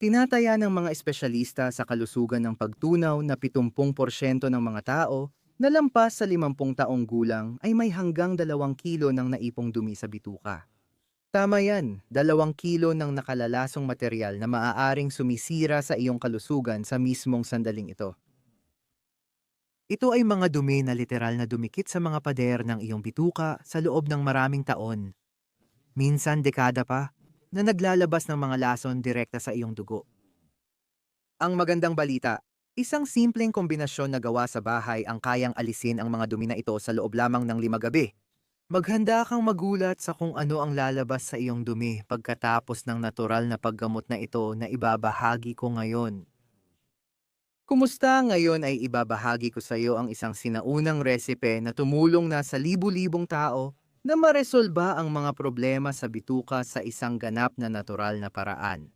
Tinataya ng mga espesyalista sa kalusugan ng pagtunaw na 70% ng mga tao na lampas sa 50 taong gulang ay may hanggang 2 kilo ng naipong dumi sa bituka. Tama yan, 2 kilo ng nakalalasong material na maaaring sumisira sa iyong kalusugan sa mismong sandaling ito. Ito ay mga dumi na literal na dumikit sa mga pader ng iyong bituka sa loob ng maraming taon. Minsan dekada pa, na naglalabas ng mga lason direkta sa iyong dugo. Ang magandang balita, isang simpleng kombinasyon na gawa sa bahay ang kayang alisin ang mga dumi na ito sa loob lamang ng lima gabi. Maghanda kang magulat sa kung ano ang lalabas sa iyong dumi pagkatapos ng natural na paggamot na ito na ibabahagi ko ngayon. Kumusta ngayon ay ibabahagi ko sa iyo ang isang sinaunang resipe na tumulong na sa libu-libong tao na maresolba ang mga problema sa bituka sa isang ganap na natural na paraan.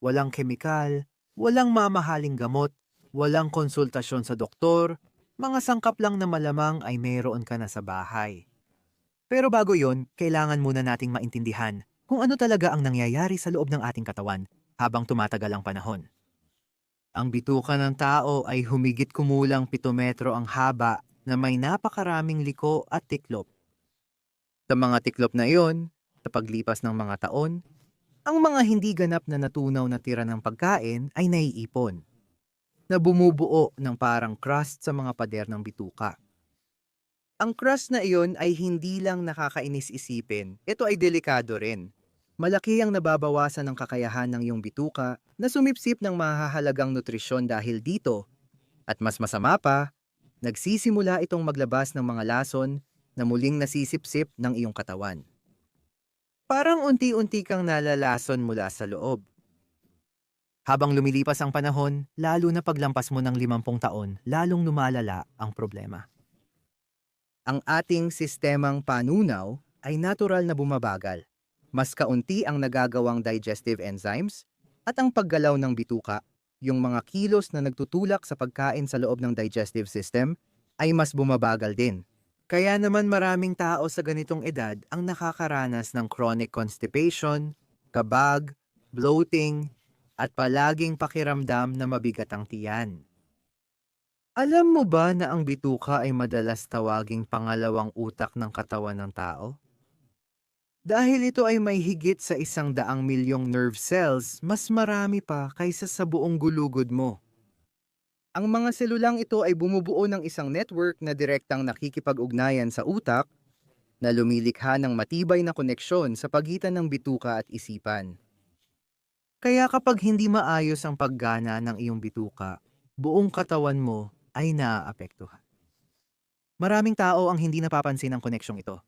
Walang kemikal, walang mamahaling gamot, walang konsultasyon sa doktor, mga sangkap lang na malamang ay mayroon ka na sa bahay. Pero bago yon, kailangan muna nating maintindihan kung ano talaga ang nangyayari sa loob ng ating katawan habang tumatagal ang panahon. Ang bituka ng tao ay humigit kumulang 7 metro ang haba na may napakaraming liko at tiklop. Sa mga tiklop na iyon, sa paglipas ng mga taon, ang mga hindi ganap na natunaw na tira ng pagkain ay naiipon, na bumubuo ng parang crust sa mga pader ng bituka. Ang crust na iyon ay hindi lang nakakainis isipin, ito ay delikado rin. Malaki ang nababawasan ng kakayahan ng iyong bituka na sumipsip ng mahahalagang nutrisyon dahil dito. At mas masama pa, nagsisimula itong maglabas ng mga lason na muling nasisipsip ng iyong katawan. Parang unti-unti kang nalalason mula sa loob. Habang lumilipas ang panahon, lalo na paglampas mo ng limampung taon, lalong lumalala ang problema. Ang ating sistemang panunaw ay natural na bumabagal. Mas kaunti ang nagagawang digestive enzymes at ang paggalaw ng bituka, yung mga kilos na nagtutulak sa pagkain sa loob ng digestive system, ay mas bumabagal din. Kaya naman maraming tao sa ganitong edad ang nakakaranas ng chronic constipation, kabag, bloating, at palaging pakiramdam na mabigat ang tiyan. Alam mo ba na ang bituka ay madalas tawaging pangalawang utak ng katawan ng tao? Dahil ito ay may higit sa isang daang milyong nerve cells, mas marami pa kaysa sa buong gulugod mo. Ang mga selulang ito ay bumubuo ng isang network na direktang nakikipag-ugnayan sa utak na lumilikha ng matibay na koneksyon sa pagitan ng bituka at isipan. Kaya kapag hindi maayos ang paggana ng iyong bituka, buong katawan mo ay naaapektuhan. Maraming tao ang hindi napapansin ang koneksyong ito.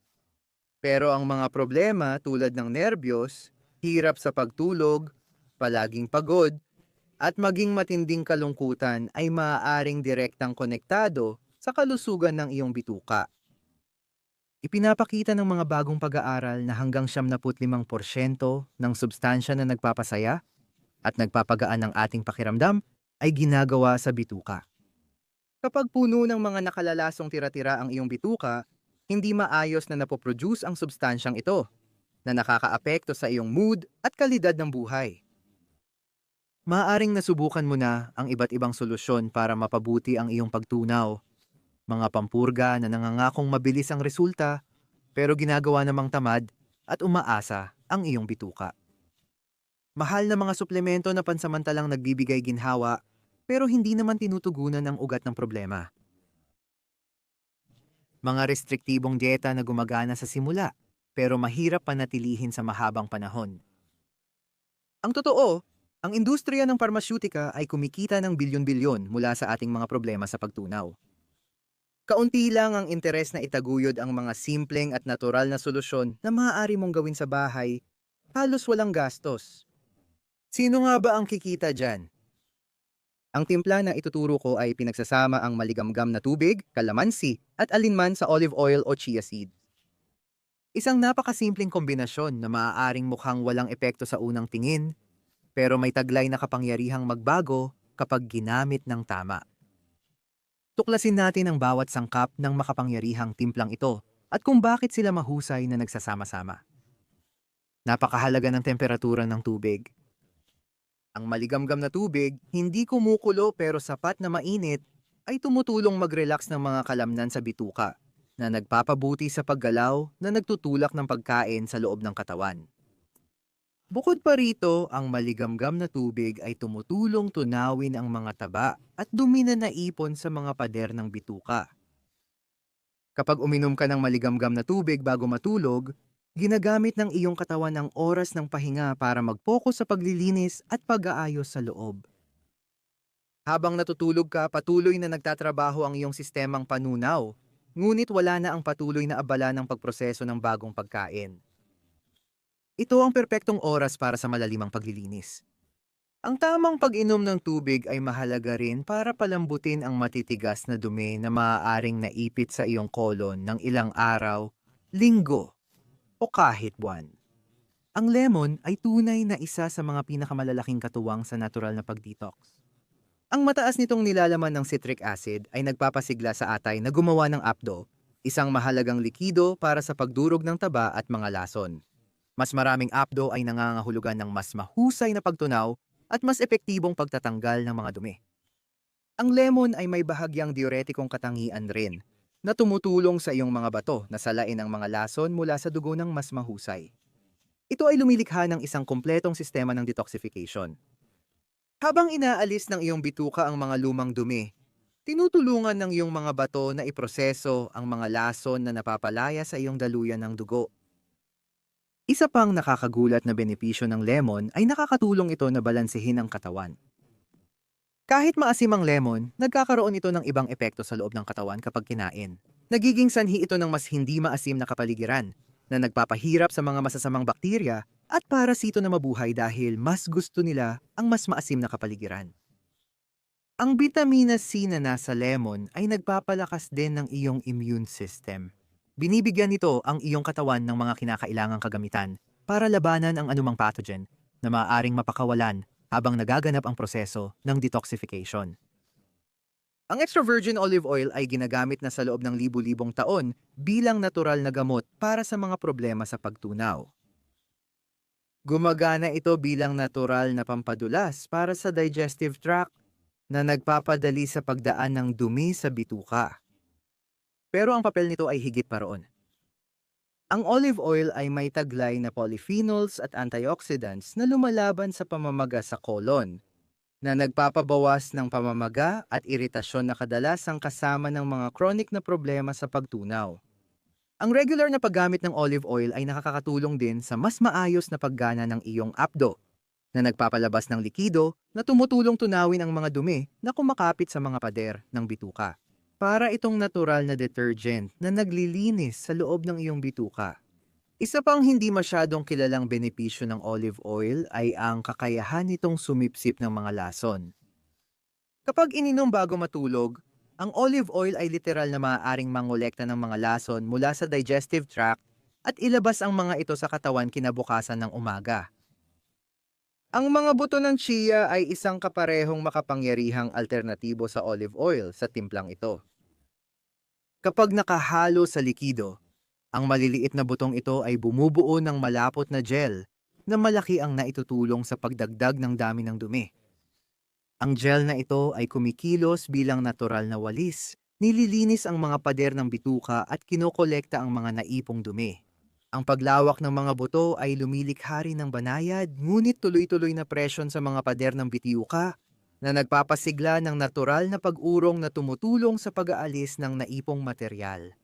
Pero ang mga problema tulad ng nerbiyos, hirap sa pagtulog, palaging pagod, at maging matinding kalungkutan ay maaaring direktang konektado sa kalusugan ng iyong bituka. Ipinapakita ng mga bagong pag-aaral na hanggang 75% ng substansya na nagpapasaya at nagpapagaan ng ating pakiramdam ay ginagawa sa bituka. Kapag puno ng mga nakalalasong tira-tira ang iyong bituka, hindi maayos na napoproduce ang substansyang ito na nakakaapekto sa iyong mood at kalidad ng buhay. Maaring nasubukan mo na ang iba't ibang solusyon para mapabuti ang iyong pagtunaw. Mga pampurga na nangangakong mabilis ang resulta, pero ginagawa namang tamad at umaasa ang iyong bituka. Mahal na mga suplemento na pansamantalang nagbibigay ginhawa, pero hindi naman tinutugunan ang ugat ng problema. Mga restriktibong dieta na gumagana sa simula, pero mahirap panatilihin sa mahabang panahon. Ang totoo, ang industriya ng parmasyutika ay kumikita ng bilyon-bilyon mula sa ating mga problema sa pagtunaw. Kaunti lang ang interes na itaguyod ang mga simpleng at natural na solusyon na maaari mong gawin sa bahay, halos walang gastos. Sino nga ba ang kikita dyan? Ang timpla na ituturo ko ay pinagsasama ang maligamgam na tubig, kalamansi, at alinman sa olive oil o chia seed. Isang napakasimpleng kombinasyon na maaaring mukhang walang epekto sa unang tingin, pero may taglay na kapangyarihang magbago kapag ginamit ng tama. Tuklasin natin ang bawat sangkap ng makapangyarihang timplang ito at kung bakit sila mahusay na nagsasama-sama. Napakahalaga ng temperatura ng tubig. Ang maligamgam na tubig, hindi kumukulo pero sapat na mainit, ay tumutulong mag-relax ng mga kalamnan sa bituka na nagpapabuti sa paggalaw na nagtutulak ng pagkain sa loob ng katawan. Bukod pa rito, ang maligamgam na tubig ay tumutulong tunawin ang mga taba at dumi na naipon sa mga pader ng bituka. Kapag uminom ka ng maligamgam na tubig bago matulog, ginagamit ng iyong katawan ang oras ng pahinga para mag-focus sa paglilinis at pag-aayos sa loob. Habang natutulog ka, patuloy na nagtatrabaho ang iyong sistemang panunaw, ngunit wala na ang patuloy na abala ng pagproseso ng bagong pagkain. Ito ang perpektong oras para sa malalimang paglilinis. Ang tamang pag-inom ng tubig ay mahalaga rin para palambutin ang matitigas na dumi na maaaring naipit sa iyong kolon ng ilang araw, linggo, o kahit buwan. Ang lemon ay tunay na isa sa mga pinakamalalaking katuwang sa natural na pag-detox. Ang mataas nitong nilalaman ng citric acid ay nagpapasigla sa atay na gumawa ng apdo, isang mahalagang likido para sa pagdurog ng taba at mga lason. Mas maraming apdo ay nangangahulugan ng mas mahusay na pagtunaw at mas epektibong pagtatanggal ng mga dumi. Ang lemon ay may bahagyang diuretikong katangian rin na tumutulong sa iyong mga bato na salain ang mga lason mula sa dugo ng mas mahusay. Ito ay lumilikha ng isang kumpletong sistema ng detoxification. Habang inaalis ng iyong bituka ang mga lumang dumi, tinutulungan ng iyong mga bato na iproseso ang mga lason na napapalaya sa iyong daluyan ng dugo. Isa pang nakakagulat na benepisyo ng lemon ay nakakatulong ito na balansehin ang katawan. Kahit maasim ang lemon, nagkakaroon ito ng ibang epekto sa loob ng katawan kapag kinain. Nagiging sanhi ito ng mas hindi maasim na kapaligiran na nagpapahirap sa mga masasamang bakterya at parasito na mabuhay dahil mas gusto nila ang mas maasim na kapaligiran. Ang vitamina C na nasa lemon ay nagpapalakas din ng iyong immune system. Binibigyan nito ang iyong katawan ng mga kinakailangang kagamitan para labanan ang anumang pathogen na maaaring mapakawalan habang nagaganap ang proseso ng detoxification. Ang extra virgin olive oil ay ginagamit na sa loob ng libu-libong taon bilang natural na gamot para sa mga problema sa pagtunaw. Gumagana ito bilang natural na pampadulas para sa digestive tract na nagpapadali sa pagdaan ng dumi sa bituka. Pero ang papel nito ay higit pa roon. Ang olive oil ay may taglay na polyphenols at antioxidants na lumalaban sa pamamaga sa kolon, na nagpapabawas ng pamamaga at iritasyon na kadalasang kasama ng mga chronic na problema sa pagtunaw. Ang regular na paggamit ng olive oil ay nakakatulong din sa mas maayos na paggana ng iyong apdo, na nagpapalabas ng likido na tumutulong tunawin ang mga dumi na kumakapit sa mga pader ng bituka. Para itong natural na detergent na naglilinis sa loob ng iyong bituka. Isa pang hindi masyadong kilalang benepisyo ng olive oil ay ang kakayahan nitong sumipsip ng mga lason. Kapag ininom bago matulog, ang olive oil ay literal na maaaring mangolekta ng mga lason mula sa digestive tract at ilabas ang mga ito sa katawan kinabukasan ng umaga. Ang mga buto ng chia ay isang kaparehong makapangyarihang alternatibo sa olive oil sa timplang ito. Kapag nakahalo sa likido, ang maliliit na butong ito ay bumubuo ng malapot na gel na malaki ang naitutulong sa pagdagdag ng dami ng dumi. Ang gel na ito ay kumikilos bilang natural na walis, nililinis ang mga pader ng bituka at kinokolekta ang mga naipong dumi. Ang paglawak ng mga buto ay lumilikha rin ng banayad, ngunit tuloy-tuloy na presyon sa mga pader ng bitiuka na nagpapasigla ng natural na pag-urong na tumutulong sa pag-aalis ng naipong material.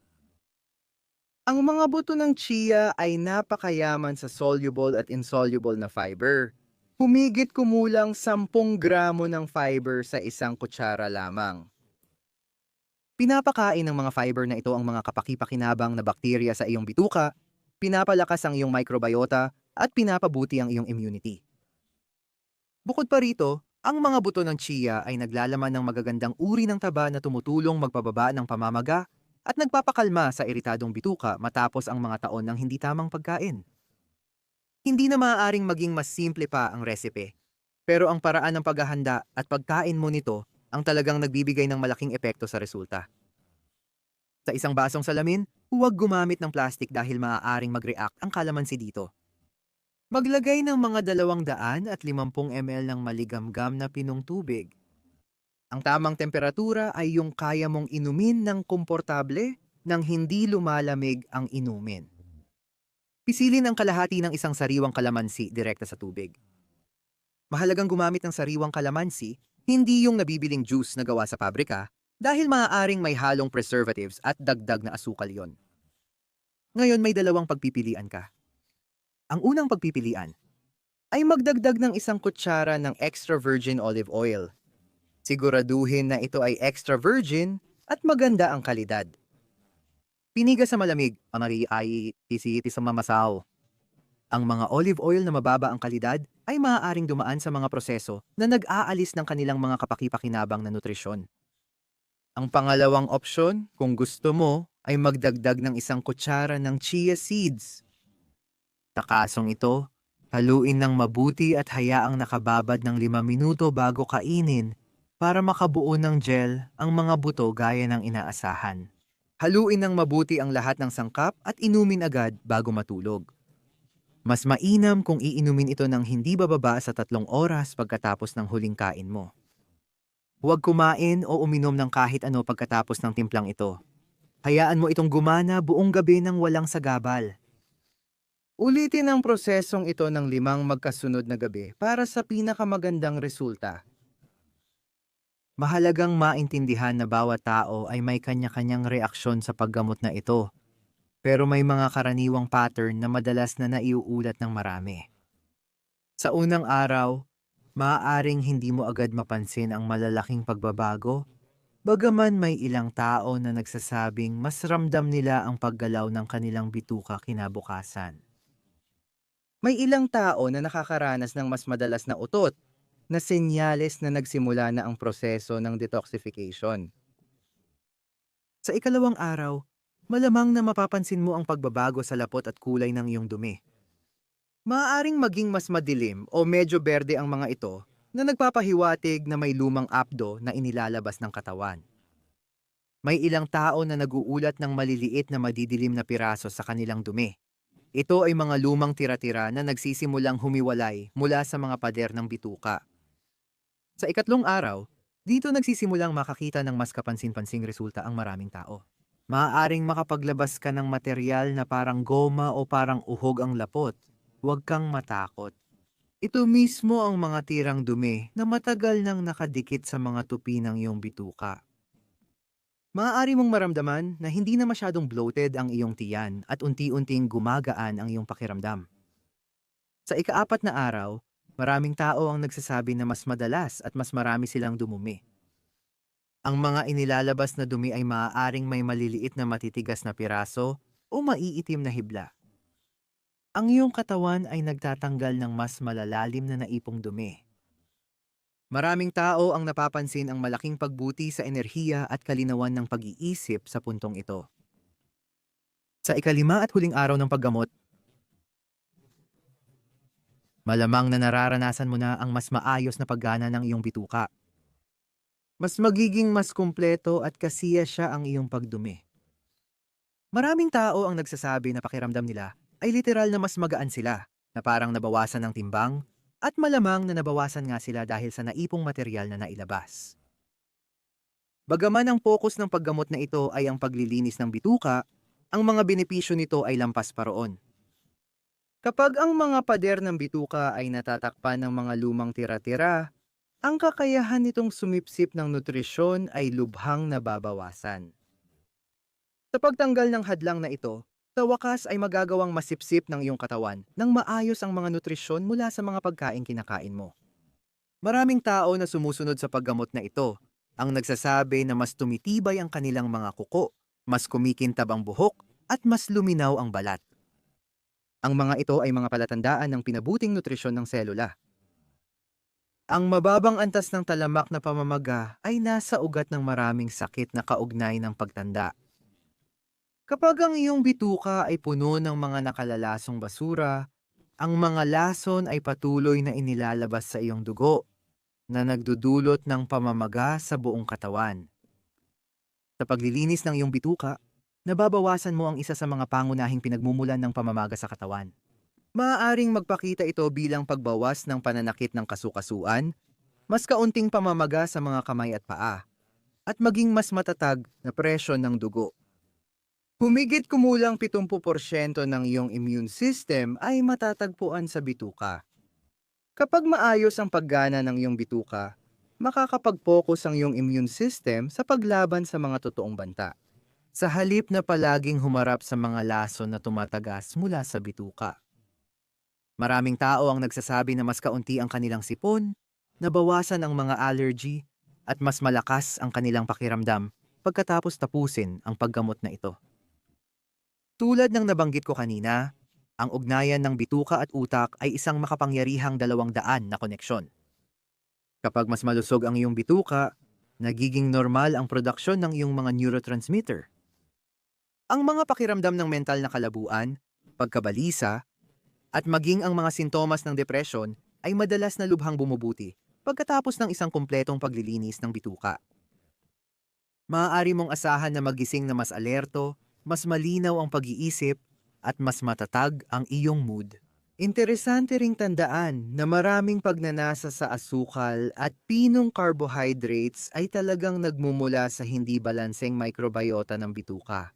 Ang mga buto ng chia ay napakayaman sa soluble at insoluble na fiber. Humigit kumulang 10 gramo ng fiber sa isang kutsara lamang. Pinapakain ng mga fiber na ito ang mga kapaki-pakinabang na bakterya sa iyong bituka, pinapalakas ang iyong microbiota, at pinapabuti ang iyong immunity. Bukod pa rito, ang mga buto ng chia ay naglalaman ng magagandang uri ng taba na tumutulong magpababa ng pamamaga at nagpapakalma sa iritadong bituka matapos ang mga taon ng hindi tamang pagkain. Hindi na maaaring maging mas simple pa ang resipe, pero ang paraan ng paghahanda at pagkain mo nito ang talagang nagbibigay ng malaking epekto sa resulta. Sa isang basong salamin, huwag gumamit ng plastic dahil maaaring mag-react ang kalamansi dito. Maglagay ng mga 200 at 50 ml ng maligamgam na pinong tubig. Ang tamang temperatura ay yung kaya mong inumin ng komportable nang hindi lumalamig ang inumin. Pisilin ang kalahati ng isang sariwang kalamansi direkta sa tubig. Mahalagang gumamit ng sariwang kalamansi, hindi yung nabibiling juice na gawa sa pabrika, dahil maaaring may halong preservatives at dagdag na asukal yon. Ngayon may dalawang pagpipilian ka. Ang unang pagpipilian ay magdagdag ng isang kutsara ng extra virgin olive oil. Siguraduhin na ito ay extra virgin at maganda ang kalidad. Piniga sa malamig, amari ay tisiti sa mamasaw. Ang mga olive oil na mababa ang kalidad ay maaaring dumaan sa mga proseso na nag-aalis ng kanilang mga kapakipakinabang na nutrisyon. Ang pangalawang opsyon, kung gusto mo, ay magdagdag ng isang kutsara ng chia seeds. Sa ito, haluin ng mabuti at hayaang nakababad ng 5 minuto bago kainin para makabuo ng gel ang mga buto gaya ng inaasahan. Haluin ng mabuti ang lahat ng sangkap at inumin agad bago matulog. Mas mainam kung iinumin ito ng hindi bababa sa tatlong oras pagkatapos ng huling kain mo. Huwag kumain o uminom ng kahit ano pagkatapos ng timplang ito. Hayaan mo itong gumana buong gabi ng walang sagabal. Ulitin ang prosesong ito ng limang magkasunod na gabi para sa pinakamagandang resulta. Mahalagang maintindihan na bawat tao ay may kanya-kanyang reaksyon sa paggamot na ito, pero may mga karaniwang pattern na madalas na naiuulat ng marami. Sa unang araw, maaaring hindi mo agad mapansin ang malalaking pagbabago, bagaman may ilang tao na nagsasabing mas ramdam nila ang paggalaw ng kanilang bituka kinabukasan. May ilang tao na nakakaranas ng mas madalas na utot na senyales na nagsimula na ang proseso ng detoxification. Sa ikalawang araw, malamang na mapapansin mo ang pagbabago sa lapot at kulay ng iyong dumi. Maaaring maging mas madilim o medyo berde ang mga ito na nagpapahiwatig na may lumang apdo na inilalabas ng katawan. May ilang tao na naguulat ng maliliit na madidilim na piraso sa kanilang dumi. Ito ay mga lumang tira-tira na nagsisimulang humiwalay mula sa mga pader ng bituka. Sa ikatlong araw, dito nagsisimulang makakita ng mas kapansin-pansing resulta ang maraming tao. Maaaring makapaglabas ka ng material na parang goma o parang uhog ang lapot. Huwag kang matakot. Ito mismo ang mga tirang dumi na matagal nang nakadikit sa mga tupi ng iyong bituka. Maaari mong maramdaman na hindi na masyadong bloated ang iyong tiyan at unti-unting gumagaan ang iyong pakiramdam. Sa ikaapat na araw, maraming tao ang nagsasabi na mas madalas at mas marami silang dumumi. Ang mga inilalabas na dumi ay maaaring may maliliit na matitigas na piraso o maiitim na hibla. Ang iyong katawan ay nagtatanggal ng mas malalalim na naipong dumi. Maraming tao ang napapansin ang malaking pagbuti sa enerhiya at kalinawan ng pag-iisip sa puntong ito. Sa ikalima at huling araw ng paggamot, malamang na nararanasan mo na ang mas maayos na paggana ng iyong bituka. Mas magiging mas kumpleto at kasiya siya ang iyong pagdumi. Maraming tao ang nagsasabi na pakiramdam nila ay literal na mas magaan sila, na parang nabawasan ng timbang at malamang na nabawasan nga sila dahil sa naipong material na nailabas. Bagaman ang focus ng paggamot na ito ay ang paglilinis ng bituka, ang mga benepisyo nito ay lampas pa roon. Kapag ang mga pader ng bituka ay natatakpan ng mga lumang tira-tira, ang kakayahan nitong sumipsip ng nutrisyon ay lubhang nababawasan. Sa pagtanggal ng hadlang na ito, sa wakas ay magagawang masipsip ng iyong katawan nang maayos ang mga nutrisyon mula sa mga pagkain kinakain mo. Maraming tao na sumusunod sa paggamot na ito ang nagsasabi na mas tumitibay ang kanilang mga kuko, mas kumikintab ang buhok, at mas luminaw ang balat. Ang mga ito ay mga palatandaan ng pinabuting nutrisyon ng selula. Ang mababang antas ng talamak na pamamaga ay nasa ugat ng maraming sakit na kaugnay ng pagtanda. Kapag ang iyong bituka ay puno ng mga nakalalasong basura, ang mga lason ay patuloy na inilalabas sa iyong dugo na nagdudulot ng pamamaga sa buong katawan. Sa paglilinis ng iyong bituka, nababawasan mo ang isa sa mga pangunahing pinagmumulan ng pamamaga sa katawan. Maaaring magpakita ito bilang pagbawas ng pananakit ng kasukasuan, mas kaunting pamamaga sa mga kamay at paa, at maging mas matatag na presyon ng dugo. Humigit kumulang 70% ng iyong immune system ay matatagpuan sa bituka. Kapag maayos ang paggana ng iyong bituka, makakapag-focus ang iyong immune system sa paglaban sa mga totoong banta. Sa halip na palaging humarap sa mga lason na tumatagas mula sa bituka. Maraming tao ang nagsasabi na mas kaunti ang kanilang sipon, nabawasan ang mga allergy, at mas malakas ang kanilang pakiramdam pagkatapos tapusin ang paggamot na ito. Tulad ng nabanggit ko kanina, ang ugnayan ng bituka at utak ay isang makapangyarihang dalawang daan na koneksyon. Kapag mas malusog ang iyong bituka, nagiging normal ang produksyon ng iyong mga neurotransmitter. Ang mga pakiramdam ng mental na kalabuan, pagkabalisa, at maging ang mga sintomas ng depresyon ay madalas na lubhang bumubuti pagkatapos ng isang kumpletong paglilinis ng bituka. Maaari mong asahan na magising na mas alerto, mas malinaw ang pag-iisip, at mas matatag ang iyong mood. Interesante ring tandaan na maraming pagnanasa sa asukal at pinong carbohydrates ay talagang nagmumula sa hindi balanseng microbiota ng bituka.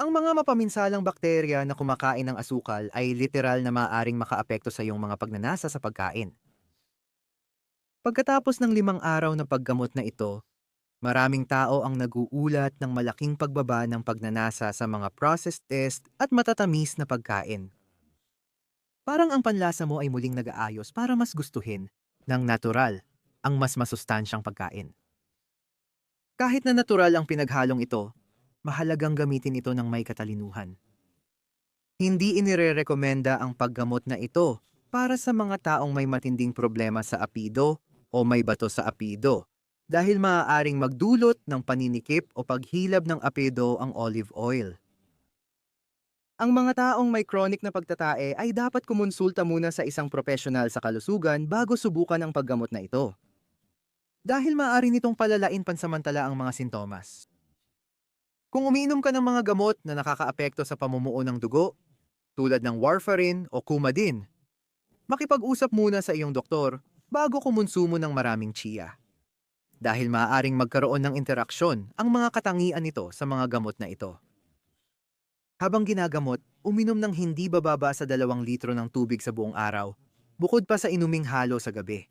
Ang mga mapaminsalang bakterya na kumakain ng asukal ay literal na maaaring makaapekto sa iyong mga pagnanasa sa pagkain. Pagkatapos ng limang araw na paggamot na ito, maraming tao ang naguulat ng malaking pagbaba ng pagnanasa sa mga processed test at matatamis na pagkain. Parang ang panlasa mo ay muling nag-aayos para mas gustuhin ng natural ang mas masustansyang pagkain. Kahit na natural ang pinaghalong ito, mahalagang gamitin ito ng may katalinuhan. Hindi inirerekomenda ang paggamot na ito para sa mga taong may matinding problema sa apido o may bato sa apido dahil maaaring magdulot ng paninikip o paghilab ng apido ang olive oil. Ang mga taong may chronic na pagtatae ay dapat kumonsulta muna sa isang profesional sa kalusugan bago subukan ang paggamot na ito. Dahil maaari nitong palalain pansamantala ang mga sintomas. Kung umiinom ka ng mga gamot na nakakaapekto sa pamumuo ng dugo, tulad ng warfarin o Coumadin, makipag-usap muna sa iyong doktor bago kumonsumo ng maraming chia. Dahil maaaring magkaroon ng interaksyon ang mga katangian nito sa mga gamot na ito. Habang ginagamot, uminom ng hindi bababa sa dalawang litro ng tubig sa buong araw, bukod pa sa inuming halo sa gabi.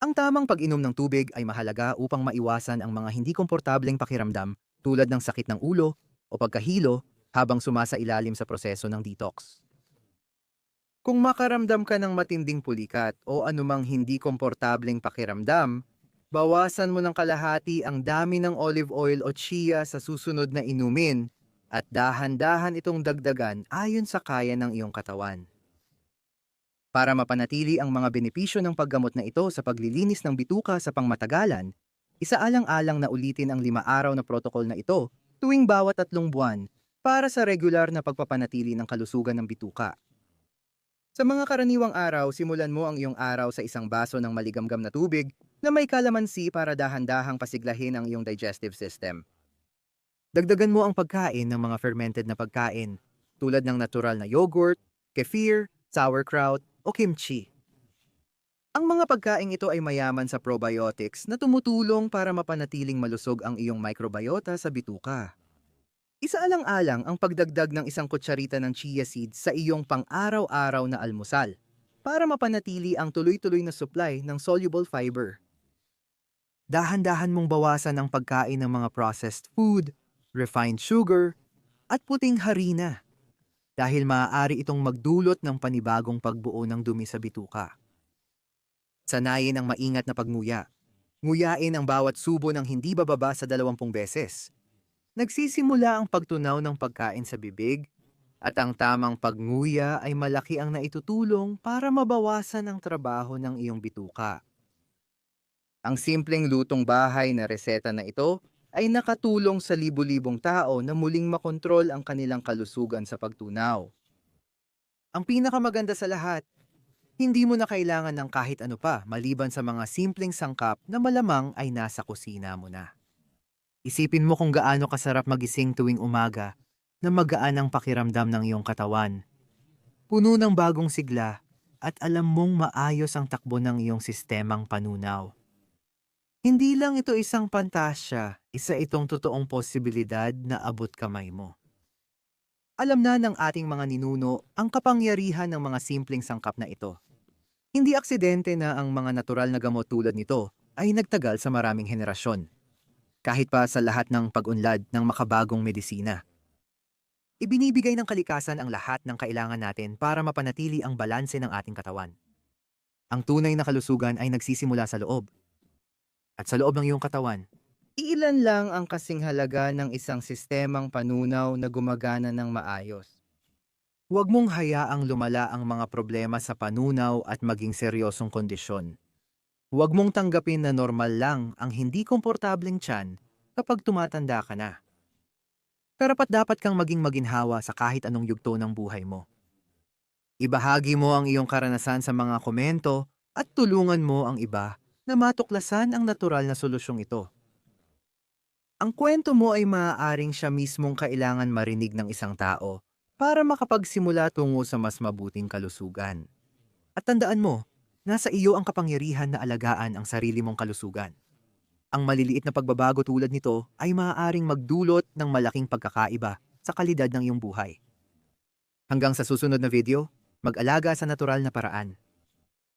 Ang tamang pag-inom ng tubig ay mahalaga upang maiwasan ang mga hindi komportableng pakiramdam tulad ng sakit ng ulo o pagkahilo habang sumasa ilalim sa proseso ng detox. Kung makaramdam ka ng matinding pulikat o anumang hindi komportableng pakiramdam, bawasan mo ng kalahati ang dami ng olive oil o chia sa susunod na inumin at dahan-dahan itong dagdagan ayon sa kaya ng iyong katawan. Para mapanatili ang mga benepisyo ng paggamot na ito sa paglilinis ng bituka sa pangmatagalan, isaalang-alang na ulitin ang lima araw na protocol na ito tuwing bawat tatlong buwan para sa regular na pagpapanatili ng kalusugan ng bituka. Sa mga karaniwang araw, simulan mo ang iyong araw sa isang baso ng maligamgam na tubig na may kalamansi para dahan-dahang pasiglahin ang iyong digestive system. Dagdagan mo ang pagkain ng mga fermented na pagkain tulad ng natural na yogurt, kefir, sauerkraut o kimchi. Ang mga pagkain ito ay mayaman sa probiotics na tumutulong para mapanatiling malusog ang iyong microbiota sa bituka. Isaalang-alang ang pagdagdag ng isang kutsarita ng chia seeds sa iyong pang-araw-araw na almusal para mapanatili ang tuloy-tuloy na supply ng soluble fiber. Dahan-dahan mong bawasan ang pagkain ng mga processed food, refined sugar, at puting harina dahil maaari itong magdulot ng panibagong pagbuo ng dumi sa bituka. Sanayin ang maingat na pagnguya. Nguyain ang bawat subo ng hindi bababa sa 20 beses. Nagsisimula ang pagtunaw ng pagkain sa bibig at ang tamang pagnguya ay malaki ang naitutulong para mabawasan ang trabaho ng iyong bituka. Ang simpleng lutong bahay na reseta na ito ay nakatulong sa libu-libong tao na muling makontrol ang kanilang kalusugan sa pagtunaw. Ang pinakamaganda sa lahat, hindi mo na kailangan ng kahit ano pa maliban sa mga simpleng sangkap na malamang ay nasa kusina mo na. Isipin mo kung gaano kasarap magising tuwing umaga na magaan ang pakiramdam ng iyong katawan. puno ng bagong sigla at alam mong maayos ang takbo ng iyong sistemang panunaw. Hindi lang ito isang pantasya, isa itong totoong posibilidad na abot kamay mo. Alam na ng ating mga ninuno ang kapangyarihan ng mga simpleng sangkap na ito. Hindi aksidente na ang mga natural na gamot tulad nito ay nagtagal sa maraming henerasyon. Kahit pa sa lahat ng pag-unlad ng makabagong medisina. Ibinibigay ng kalikasan ang lahat ng kailangan natin para mapanatili ang balanse ng ating katawan. Ang tunay na kalusugan ay nagsisimula sa loob. At sa loob ng iyong katawan, iilan lang ang kasing halaga ng isang sistemang panunaw na gumagana ng maayos. Huwag mong hayaang lumala ang mga problema sa panunaw at maging seryosong kondisyon. Huwag mong tanggapin na normal lang ang hindi komportableng tiyan kapag tumatanda ka na. Karapat dapat kang maging maginhawa sa kahit anong yugto ng buhay mo. Ibahagi mo ang iyong karanasan sa mga komento at tulungan mo ang iba na matuklasan ang natural na solusyong ito. Ang kwento mo ay maaaring siya mismong kailangan marinig ng isang tao para makapagsimula tungo sa mas mabuting kalusugan. At tandaan mo, nasa iyo ang kapangyarihan na alagaan ang sarili mong kalusugan. Ang maliliit na pagbabago tulad nito ay maaaring magdulot ng malaking pagkakaiba sa kalidad ng iyong buhay. Hanggang sa susunod na video, mag-alaga sa natural na paraan.